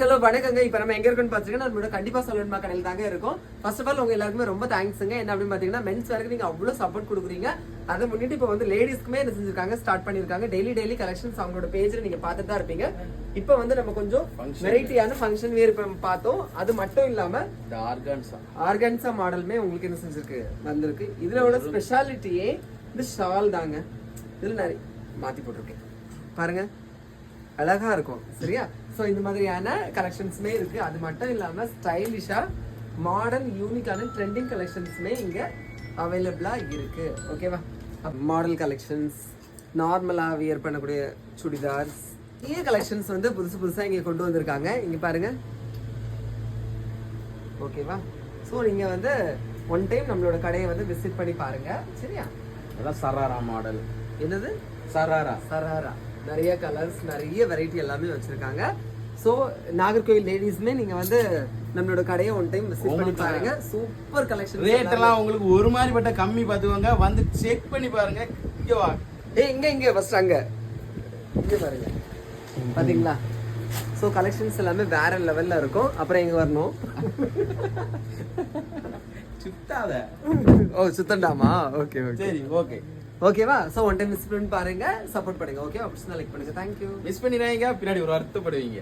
Hello வணக்கங்க. இப்போ நம்ம எங்க இருக்கோம்னு பாத்தீங்கன்னா நம்மளோட கண்டிப்பா சொல்லணுமா கடையில் தாங்க இருக்கும். ஃபர்ஸ்ட் ஆஃப் ஆல் உங்க எல்லாருக்குமே ரொம்ப தேங்க்ஸுங்க என்ன அப்படின்னு பாத்தீங்கன்னா மென்ஸ் வரைக்கும் நீங்க அவ்வளவு சப்போர்ட் கொடுக்குறீங்க. அதை முன்னிட்டு இப்போ வந்து லேடிஸ்க்குமே என்ன செஞ்சிருக்காங்க ஸ்டார்ட் பண்ணிருக்காங்க டெய்லி டெய்லி கலெக்ஷன்ஸ் அவங்களோட பேஜ்ல நீங்க பார்த்துட்டு தான் இருப்பீங்க. இப்போ வந்து நம்ம கொஞ்சம் வெரைட்டியான ஃபங்க்ஷன் இப்போ பார்த்தோம். அது மட்டும் இல்லாம இந்த ஆர்கான்ஸா ஆர்கன்சா மாடலுமே உங்களுக்கு என்ன செஞ்சிருக்கு? வந்திருக்கு. இதுல உள்ள ஸ்பெஷாலிட்டியே இந்த ஷால் தாங்க. இதுல நிறைய மாத்தி போட்டிருக்கேன். பாருங்க. அழகா இருக்கும். சரியா? சோ இந்த மாதிரியான கலெக்ஷன்ஸுமே இருக்கு. அது மட்டும் இல்லாம ஸ்டைலிஷா மாடர்ன் யூனிக்கான ட்ரெண்டிங் கலெக்ஷன்ஸுமே இங்க அவைலபிளா இருக்கு. ஓகேவா மாடல் கலெக்ஷன்ஸ் நார்மலா வியர் பண்ணக்கூடிய சுடிதார்ஸ் நிறைய கலெக்ஷன்ஸ் வந்து புதுசு புதுசா இங்க கொண்டு வந்திருக்காங்க. இங்க பாருங்க. ஓகேவா ஸோ நீங்கள் வந்து ஒன் டைம் நம்மளோட கடையை வந்து விசிட் பண்ணி பாருங்க. சரியா? அதான் சராரா மாடல் என்னது? சராரா சராரா நிறைய கலர்ஸ் நிறைய வெரைட்டி எல்லாமே வச்சிருக்காங்க. ஸோ நாகர்கோவில் லேடிஸ்மே நீங்க வந்து நம்மளோட கடையை ஒன் டைம் விசிட் பண்ணி பாருங்க. சூப்பர் கலெக்ஷன் ரேட் எல்லாம் உங்களுக்கு ஒரு மாதிரிப்பட்ட கம்மி பார்த்துக்கோங்க. வந்து செக் பண்ணி பாருங்க. இங்க வா. ஏய் இங்க இங்க ஃபர்ஸ்ட் அங்க. இங்க பாருங்க. பாத்தீங்களா? ஸோ கலெக்ஷன்ஸ் எல்லாமே வேற லெவல்ல இருக்கும். அப்புறம் எங்க வரணும். சுத்தாத. ஓ சுத்தண்டாமா? ஓகே ஓகே சரி ஓகே ஓகேவா? ஸோ ஒன் டைம் மிஸ் பண்ணி பாருங்க சப்போர்ட் பண்ணுங்க ஓகே அப்படி லைக் பண்ணுங்க. தேங்க்யூ மிஸ் பண்ணிடுறாங்க பின்னாடி ஒரு வருத்தப்படுவீங்க.